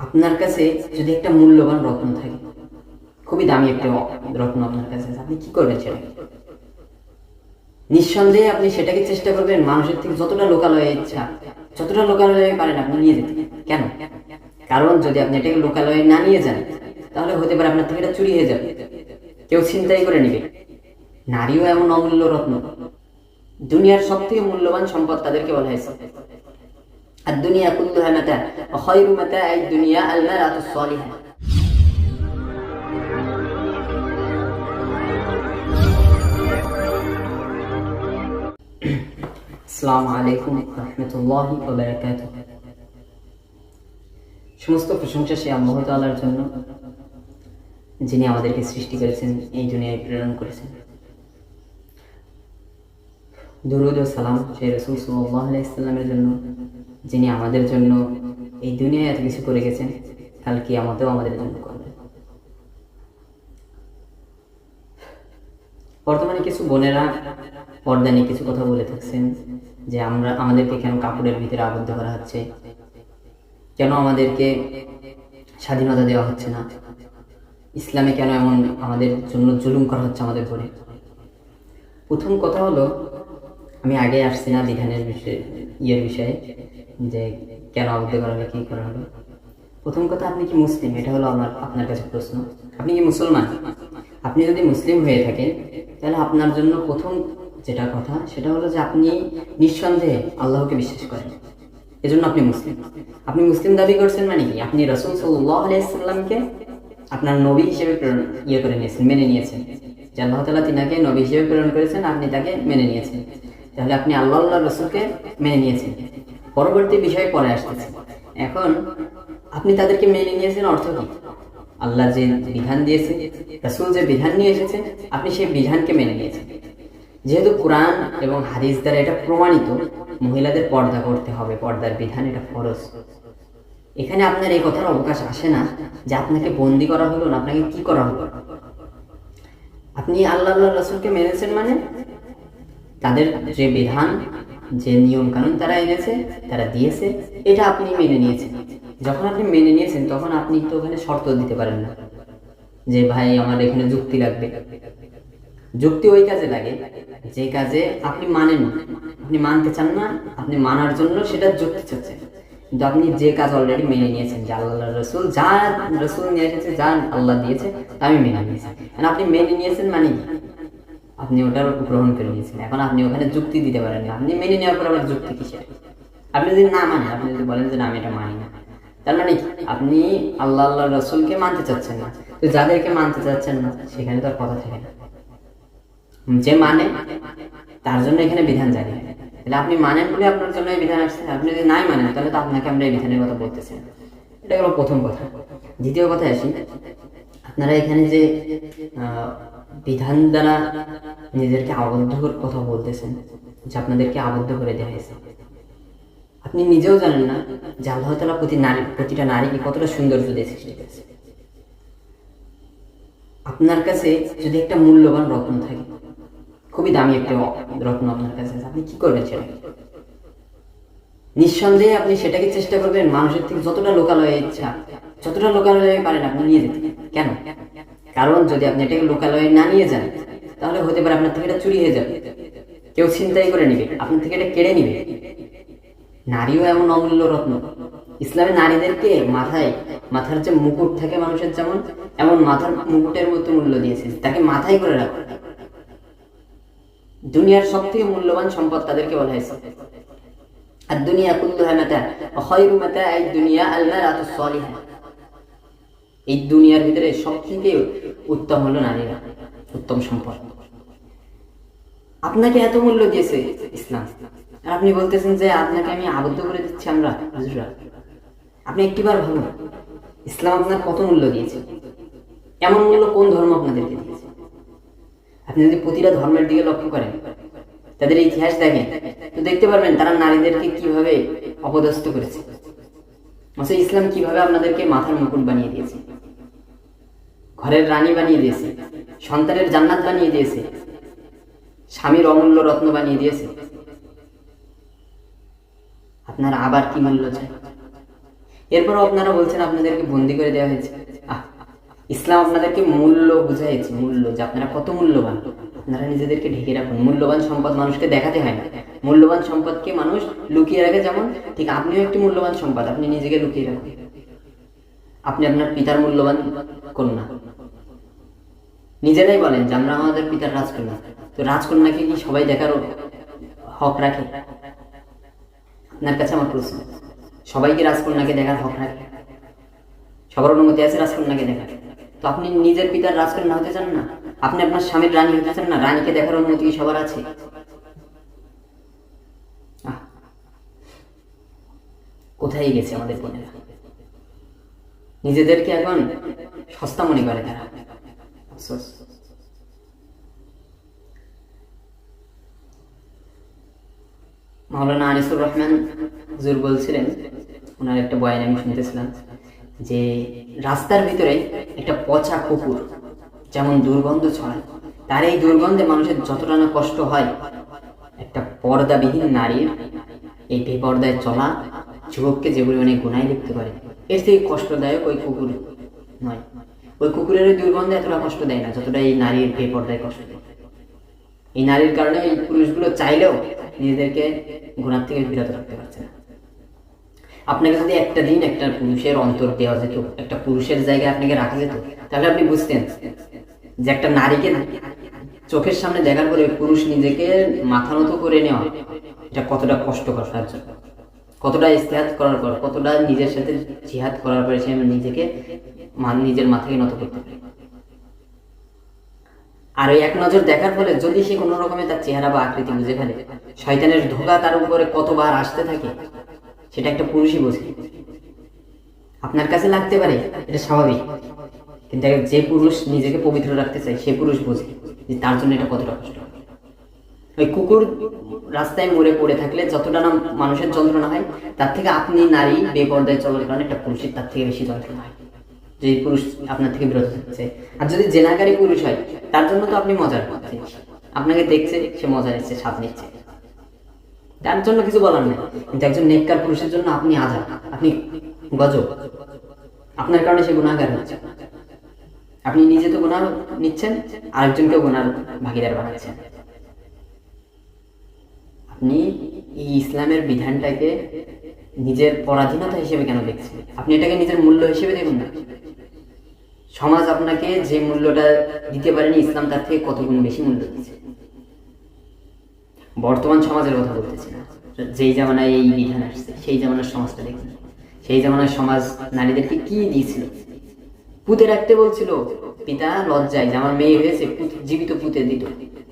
আপনার কাছে যদি একটা মূল্যবান রত্ন থাকে, খুবই দামি একটা রত্ন আপনার কাছে, আপনি কি করবেন সেটা? নিঃসন্দেহে আপনি সেটাকে চেষ্টা করবেন মানুষের থেকে যতটা লোকালয়ে ইচ্ছা, যতটা লোকালয়ে পারেন আপনি নিয়ে যেতে। কেন? কারণ যদি আপনি এটাকে লোকালয়ে না নিয়ে যান, তাহলে হতে পারে আপনার থেকে এটা চুরি হয়ে যাবে। কেউ ছিনতাই করে নেবে। নারীও এমন অমূল্য রত্ন। দুনিয়ার সব থেকে মূল্যবান সম্পদ তাদেরকে বলা হয়েছে। কুল্লুহা মাতা খয়রু মাতা এই দুনিয়া আলমারাতুস সালিহা আসসালামু আলাইকুম রহমতুল্লাহি ওয়া বারাকাতুহু সমস্ত প্রশংসা সে আল্লাহ তাআলার জন্য, যিনি আমাদেরকে সৃষ্টি করেছেন, এই দুনিয়ায় প্রেরণ করেছেন। দুরুদ ও সালাম সে রসুল সাল্লাহ আলাইসাল্লামের জন্য যিনি আমাদের জন্য এই দুনিয়ায় এত কিছু করে গেছেন কাল কি আমাদেরও আমাদের জন্য করবেন বর্তমানে কিছু বোনেরা পর্দা নিয়ে কিছু কথা বলে থাকছেন যে আমরা, আমাদেরকে কেন কাপড়ের ভিতরে আবদ্ধ করা হচ্ছে? কেন আমাদেরকে স্বাধীনতা দেওয়া হচ্ছে না? ইসলামে কেন এমন আমাদের জন্য জুলুম করা হচ্ছে আমাদের উপরে? প্রথম কথা হলো, আমি আগে আসছি না বিধানের বিষয়ে, ইয়ের বিষয়ে। যে কেন আবদ্ধ করা হলো, কী করা হলো? প্রথম কথা, আপনি কি মুসলিম? এটা হলো আমার, আপনার কাছে প্রশ্ন। আপনি কি মুসলমান? আপনি যদি মুসলিম হয়ে থাকেন, তাহলে আপনার জন্য প্রথম যেটা কথা, সেটা হলো যে আপনি নিঃসন্দেহে আল্লাহকে বিশ্বাস করেন। এজন্য আপনি মুসলিম। আপনি মুসলিম দাবি করছেন মানে কি? আপনি রসুল সাল্লাহ আলাইসাল্লামকে আপনার নবী হিসেবে প্রেরণ ইয়ে করে নিয়েছেন, মেনে নিয়েছেন। যে আল্লাহ তালা তিনাকে নবী হিসেবে প্রেরণ করেছেন, আপনি তাকে মেনে নিয়েছেন। তাহলে আপনি আল্লাহ আল্লাহ রসুলকে মেনে নিয়েছেন। পরবর্তী বিষয়ে পরে আসতেছে এখন আপনি তাদেরকে মেনে নিয়েছেন অর্থ কি? আল্লাহ যে বিধান দিয়েছে, রসুল যে বিধান নিয়ে এসেছে, আপনি সেই বিধানকে মেনে নিয়েছেন। যেহেতু কোরআন এবং হাদিস দ্বারা এটা প্রমাণিত, মহিলাদের পর্দা করতে হবে, পর্দার বিধান এটা ফরজ। এখানে আপনার এই কথার অবকাশ আসে না যে আপনাকে বন্দি করা হলো না, আপনাকে কি করা হলো? আপনি আল্লাহ আল্লাহ রসুলকে মেনেছেন মানে? তাদের যে বিধান যে নিয়ম কানুন তারা এনেছে, তারা দিয়েছে, এটা আপনি মেনে নিয়েছেন। যখন আপনি মেনে নিয়েছেন, তখন আপনি তো ওখানে শর্ত দিতে পারেন না। যে ভাই, আমার এখানে যুক্তি লাগবে। যুক্তি ওই কাজে লাগে, যে কাজে আপনি মানেন আপনি মানতে চান না, আপনি মানার জন্য সেটা যুক্তি চাচ্ছেন। কিন্তু আপনি যে কাজ অলরেডি মেনে নিয়েছেন, যে আল্লাহ রসুল যা রসুল নিয়ে এসেছে যা আল্লাহ দিয়েছে তা আমি মেনে নিয়েছি। আপনি মেনে নিয়েছেন মানে কি? আপনি ওটার গ্রহণ করে নিয়েছেন। এখন আপনি ওখানে যুক্তি দিতে পারেন আপনি মেনে নেওয়ার পর আবার যুক্তি কিসের? আপনি যদি না মানেন, আপনি যদি বলেন যে না, আমি এটা মানি না। তার মানে আপনি আল্লাহ আল্লাহ রসুলকে মানতে চাচ্ছেন না। তো যাদেরকে মানতে চাচ্ছেন না, সেখানে তো আর কথা থাকে না। যে মানে তার জন্য এখানে বিধান হয়। তাহলে আপনি মানেন বলে আপনার জন্য এই বিধান আসছে। আপনি যদি নাই মানেন, তাহলে তো আপনাকে আমরা এই বিধানের কথা বলতেছি এটা হলো প্রথম কথা। দ্বিতীয় কথা আসি। আপনারা এখানে যে বিধান দ্বারা নিজেদেরকে আবদ্ধ কথা বলতেছেন, যে আপনাদেরকে আবদ্ধ করে দেওয়া হয়েছে। আপনি নিজেও জানেন না যে আল্লাহ তালা প্রতি নারী, প্রতিটা নারীকে কতটা সৌন্দর্য দিয়ে সৃষ্টি করেছে। আপনার কাছে যদি একটা মূল্যবান রত্ন থাকে, খুবই দামি একটা রত্ন আপনার কাছে আপনি কি করবেন সেটা? নিঃসন্দেহে আপনি সেটাকে চেষ্টা করবেন মানুষের থেকে যতটা লোকালয়ে ইচ্ছা, যতটা লোকালয়ে পারেন আপনি নিয়ে যেতে। কেন? কারণ যদি আপনি এটাকে লোকালয়ে না নিয়ে যান, তাহলে হতে পারে আপনার থেকে এটা চুরি হয়ে যাবে। কেউ ছিনতাই করে নিবে, আপনার থেকে এটা কেড়ে নিবে। নারীও এমন অমূল্য রত্ন। ইসলামে নারীদেরকে মাথায়, মাথার যে মুকুট থাকে মানুষের যেমন, এমন মাথার মুকুটের মতো মূল্য দিয়েছে তাকে মাথায় করে রাখো দুনিয়ার সব থেকে মূল্যবান সম্পদ তাদেরকে বলা হয়েছে। আর দুনিয়া কুল্লুহা মাতা খয়রু মাতা এই দুনিয়া আল্লাহ আলমারাতুস সালিহা। এই দুনিয়ার ভিতরে সব থেকে উত্তম হলো নারীরা, উত্তম সম্পদ। আপনাকে এত মূল্য দিয়েছে ইসলাম। আর আপনি বলতেছেন যে আপনাকে আমি আবদ্ধ করে দিচ্ছি আমরা হুজুরা আপনি একটিবার ভাবুন, ইসলাম আপনার কত মূল্য দিয়েছে? এমন মূল্য কোন ধর্ম আপনাদেরকে দিয়েছে? আপনি যদি প্রতিটা ধর্মের দিকে লক্ষ্য করেন, তাদের ইতিহাস দেখেন, তো দেখতে পারবেন তারা নারীদেরকে কীভাবে অপদস্থ করেছে। অথচ ইসলাম কীভাবে আপনাদেরকে মাথার মুকুট বানিয়ে দিয়েছে? ঘরের রানী বানিয়ে দিয়েছে, সন্তানের জান্নাত বানিয়ে দিয়েছে, স্বামীর অমূল্য রত্ন বানিয়ে দিয়েছে। আপনার আবার কি মূল্য চাই? এরপরও আপনারা বলছেন আপনাদেরকে বন্দি করে দেওয়া হয়েছে। ইসলাম আপনাদেরকে মূল্য বুঝাইছে মূল্য, যে আপনারা কত মূল্যবান। আপনারা নিজেদেরকে ঢেকে রাখুন। মূল্যবান সম্পদ মানুষকে দেখাতে হয় না। মূল্যবান সম্পদকে মানুষ লুকিয়ে রাখে যেমন, ঠিক আপনিও একটি মূল্যবান সম্পদ, আপনি নিজেকে লুকিয়ে রাখুন। আপনি আপনার পিতার মূল্যবান কন্যা। নিজেরাই বলেন যে আমরা আমাদের পিতার রাজকন্যা। তো রাজকন্যাকে কি সবাই দেখার হক রাখে? আপনার কাছে আমার প্রশ্ন। সবাই কি রাজকন্যাকে দেখার হক রাখে? সবার অনুমতি আছে রাজকন্যাকে দেখার? তো আপনি নিজের পিতার রাজকন্যা হতে চান না? আপনি আপনার স্বামীর রানী হতে চান না? রানীকে দেখার অনুমতি সবার আছে? কোথায় গেছে আমাদের বোনেরা? নিজেদেরকে এখন সস্তা মনে করে তারা। আফসোস। মাওলানা আনিসুর রহমান হুজুর বলছিলেন, ওনার একটা বয়ান আমি শুনতেছিলাম। যে রাস্তার ভিতরে একটা পচা কুকুর, যেমন দুর্গন্ধ ছড়ায়, তার এই দুর্গন্ধে মানুষের যতটা না কষ্ট হয়, একটা পর্দাবিহীন নারীর এই বেপর্দায় চলা যুবককে যেগুলি পরিমাণে গুনায় লিখতে পারে এর থেকে কষ্টদায়ক ওই কুকুর নয়। ওই কুকুরের ওই দুর্গন্ধে এতটা কষ্ট দেয় না, যতটা এই নারীর বেপর্দায় কষ্ট দেয়। এই নারীর কারণে এই পুরুষগুলো চাইলেও নিজেদেরকে গুণার থেকে বিরত রাখতে পারছে না। আপনাকে যদি একটা দিন একটা পুরুষের অন্তর দেওয়া যেত, একটা পুরুষের জায়গায় আপনাকে রাখা যেত, তাহলে আপনি বুঝতেন যে একটা নারীকে চোখের সামনে দেখার পরে পুরুষ নিজেকে মাথা নত করে নেওয়া, এটা কতটা কষ্টকর তার জন্য কতটা ইস্তেহাত করার পর, কতটা নিজের সাথে জিহাদ করার পরে সে নিজেকে নিজের মাথাকে নত করতে পারে। আর এক নজর দেখার ফলে যদি সে কোনো রকমে তার চেহারা বা আকৃতি বুঝে ফেলে, শয়তানের ধোকা তার উপরে কতবার আসতে থাকে সেটা একটা পুরুষই বোঝে। আপনার কাছে লাগতে পারে, এটা স্বাভাবিক। কিন্তু যে পুরুষ নিজেকে পবিত্র রাখতে চায়, সে পুরুষ বোঝে যে তার জন্য এটা কতটা কষ্ট। ওই কুকুর রাস্তায় মরে পড়ে থাকলে যতটা না মানুষের যন্ত্রণা হয়, তার থেকে আপনি নারী বেপর্দায় চলার কারণে একটা পুরুষের তার থেকে বেশি যন্ত্রণা হয়। যে পুরুষ আপনার থেকে বিরত থাকছে। আর যদি জেনাকারী পুরুষ হয়, তার জন্য তো আপনি মজার। জিনিস। আপনাকে দেখছে, সে মজা নিচ্ছে, স্বাদ নিচ্ছে। তার জন্য কিছু বলার নেই। কিন্তু একজন নেককার পুরুষের জন্য আপনি আজাদ আপনি গজব। আপনার কারণে সে গুণাগার হচ্ছে। আপনি নিজে তো গুণার নিচ্ছেন আরেকজনকে গুণার ভাগিদার বানাচ্ছেন। আপনি এই ইসলামের বিধানটাকে নিজের পরাধীনতা হিসেবে কেন দেখছেন? আপনি এটাকে নিজের মূল্য হিসেবে দেখুন না। সমাজ আপনাকে যে মূল্যটা দিতে পারেনি, ইসলাম তার থেকে কত গুণ বেশি মূল্য দিচ্ছে বর্তমান সমাজের কথা বলতেছি না। যেই জামানায় এই বিধান আসছে, সেই জামানার সমাজটা দেখুন সেই জামানার সমাজ নারীদেরকে কি দিয়েছিল? পুঁতে রাখতে বলছিল, পিতা, লজ্জায় যে আমার মেয়ে হয়েছে জীবিত পুঁতে দিত,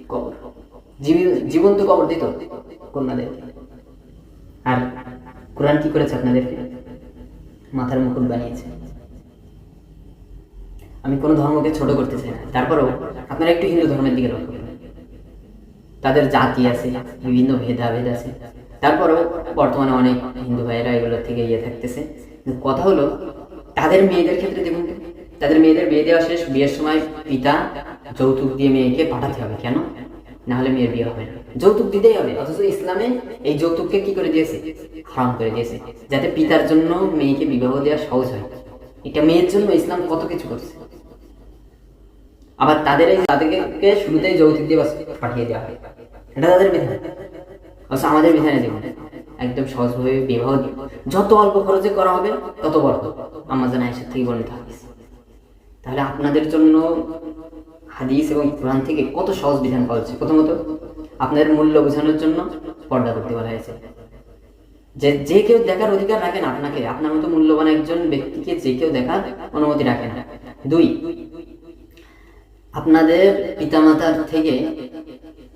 কবর। জীবি- জীবন্ত কবর দিত কন্যাদেরকে। আর কোরআন কি করেছে আপনাদেরকে? মাথার মুকুট বানিয়েছে। আমি কোনো ধর্মকে ছোট করতে চাই না। তারপরেও আপনারা একটু হিন্দু ধর্মের দিকে লক্ষ্য তাদের জাতি আছে, বিভিন্ন ভেদাভেদ আছে। তারপরেও বর্তমানে অনেক হিন্দু ভাইয়েরা এগুলোর থেকে ইয়ে থাকতেছে। কথা হলো, তাদের মেয়েদের ক্ষেত্রে দেখুন, তাদের মেয়েদের বিয়ে দেওয়া শেষ, বিয়ের সময় পিতা যৌতুক দিয়ে মেয়েকে পাঠাতে হবে। কেন? না হলে মেয়ের বিয়ে হবে না। যৌতুক দিতেই হবে, অথচ ইসলামে এই যৌতুককে কি করে দিয়েছে? হারাম করে দিয়েছে। যাতে পিতার জন্য মেয়েকে বিবাহ দেওয়া সহজ হয়। এটা মেয়ের জন্য ইসলাম কত কিছু করছে? আবার তাদের তাদেরকে শুরুতেই যৌতুক দিয়ে পাঠিয়ে দেওয়া হয়। এটা তাদের বিধান। অবশ্য আমাদের বিধানে দেখুন, একদম সহজভাবে বিবাহ যত অল্প খরচে করা হবে, তত বড়। আমাজন আয়েশার থেকে বর্ণিত হাদিস। তাহলে আপনাদের জন্য হাদিস এবং কোরআন থেকে কত সহজ বিধান পাওয়া যাচ্ছে? প্রথমত, আপনাদের মূল্য বোঝানোর জন্য পর্দা করতে বলা হয়েছে। যে যে কেউ দেখার অধিকার রাখেন আপনাকে, আপনার মতো মূল্যবান একজন ব্যক্তিকে যে কেউ দেখার অনুমতি রাখে না। দুই আপনাদের পিতামাতার থেকে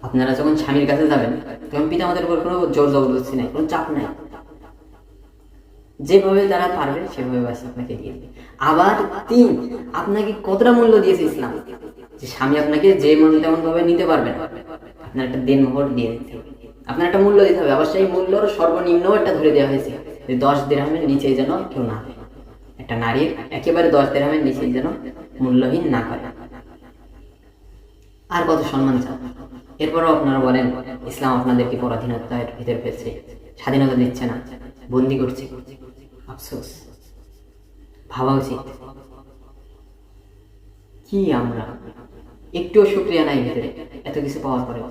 আপনারা যখন স্বামীর কাছে যাবেন, তখন পিতামাতার উপর কোনো জোর জবরদস্তি নাই, কোনো চাপ নাই। যেভাবে তারা পারবে, সেভাবে বাস আপনাকে দিয়ে দেবে। আবার তিন, আপনাকে কতটা মূল্য দিয়েছে ইসলাম? যে স্বামী আপনাকে যে মন তেমন ভাবে নিতে পারবেন আপনার একটা দিন মোহর দিয়ে দিতে হবে। আপনার একটা মূল্য দিতে হবে। আবার সেই মূল্যর সর্বনিম্ন একটা ধরে দেওয়া হয়েছে যে দশ দেড়হামের নিচে যেন কেউ না একটা নারীর একেবারে দশ দেড়হামের নিচে যেন মূল্যহীন না করে আর কত সম্মান চান এরপরও আপনারা বলেন, ইসলাম আপনাদেরকে পরাধীনতার ভিতরে ফেলছে, স্বাধীনতা দিচ্ছে না, বন্দি করছে। আফসোস। ভাবা উচিত। কি আমরা? একটুও সুক্রিয়া নাই ভিতরে, এত কিছু পাওয়ার পরেও।